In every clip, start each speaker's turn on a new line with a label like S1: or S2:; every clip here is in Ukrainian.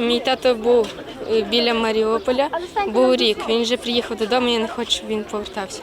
S1: Мій тато був біля Маріуполя, був рік. Він вже приїхав додому, я не хочу, щоб він повертався.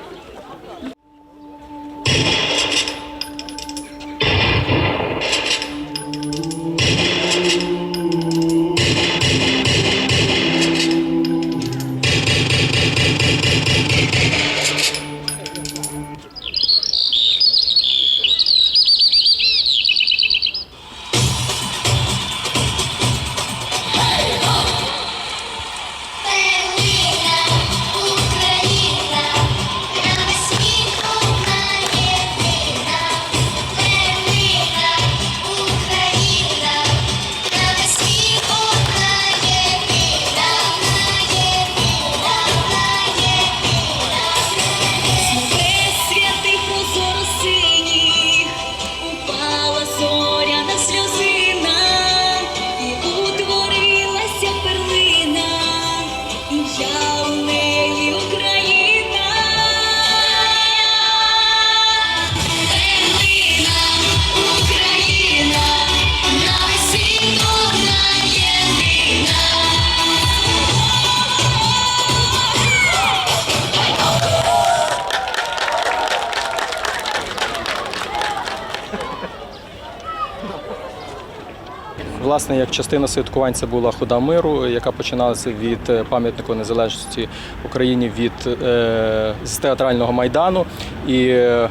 S2: Власне, як частина святкувань це була хода миру, яка починалася від е, пам'ятнику незалежності Україні від е, з театрального майдану і е,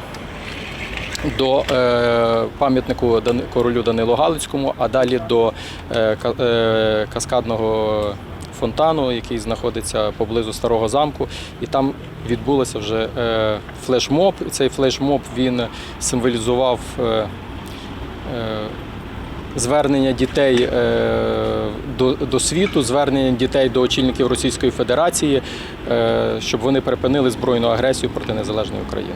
S2: до е, пам'ятнику королю Данилу Галицькому, а далі до е, е, каскадного фонтану, який знаходиться поблизу старого замку. І там відбулося вже е, флешмоб. Цей флешмоб він символізував. е, звернення дітей е, до, до світу, звернення дітей до очільників Російської Федерації, е, щоб вони припинили збройну агресію проти незалежної України.